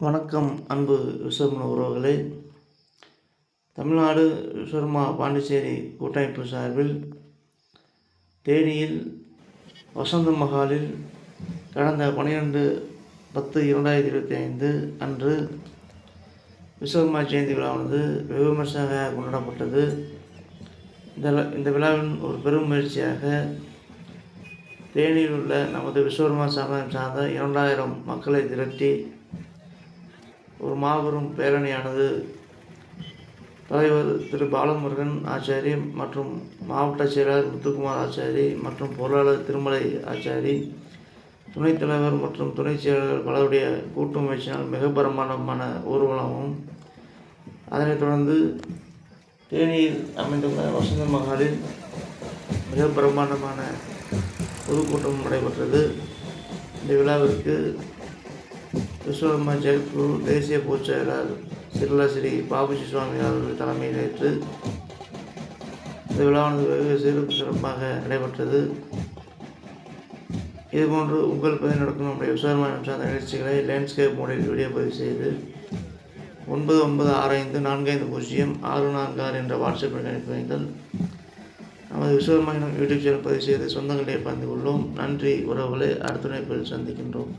வணக்கம் அன்பு விஸ்வரமண உறவுகளே. தமிழ்நாடு விஸ்வரமா பாண்டிச்சேரி கூட்டமைப்பு சார்பில் தேனியில் வசந்த மகாலில் கடந்த பன்னிரெண்டு பத்து இரண்டாயிரத்தி இருபத்தி ஐந்து அன்று விஸ்வகர்மா ஜெயந்தி விழாவானது வெகு விமர்சையாக கொண்டாடப்பட்டது. இந்த இந்த விழாவின் ஒரு பெரும் முயற்சியாக தேனியில் உள்ள நமது விஸ்வகர்மா சமயம் சார்ந்த இரண்டாயிரம் மக்களை திரட்டி ஒரு மாபெரும் பேரணியானது தலைவர் திரு பாலமுருகன் ஆச்சாரி மற்றும் மாவட்ட செயலாளர் முத்துக்குமார் ஆச்சாரி மற்றும் பொருளாளர் திருமலை ஆச்சாரி துணைத் தலைவர் மற்றும் துணை செயலாளர் பலருடைய கூட்டு முயற்சியினால் மிக பிரமாண்டமான ஊர்வலமும் அதனைத் தொடர்ந்து தேனியில் அமைந்துள்ள வசந்த மகாலில் மிக பிரமாண்டமான பொதுக்கூட்டமும் நடைபெற்றது. இந்த விழாவிற்கு விஸ்வகர்மா ஜெயக்குழு தேசிய பொதுச் செயலாளர் ஸ்ரீ பாபுஜி சுவாமி அவர்கள் தலைமையில் ஏற்று இந்த விழாவானது வெகு சிறப்பு சிறப்பாக நடைபெற்றது. இதுபோன்று உங்கள் பகுதி நடக்கும் நம்முடைய விஸ்வகர்மா சார்ந்த நிகழ்ச்சிகளை லேண்ட்ஸ்கேப் மோடில் வீடியோ பதிவு செய்து ஒன்பது ஒன்பது ஆறு ஐந்து நான்கு ஐந்து பூஜ்ஜியம் ஆறு நான்கு ஆறு என்ற வாட்ஸ்அப் எண்ணை அனுப்பி வைங்கள். நமது விஸ்வகர்மா யூடியூப் சேனல் பதிவு செய்து சொந்தங்களை பகிர்ந்து கொள்வோம். நன்றி உறவுகளை அடுத்த இணைப்பில் சந்திக்கின்றோம்.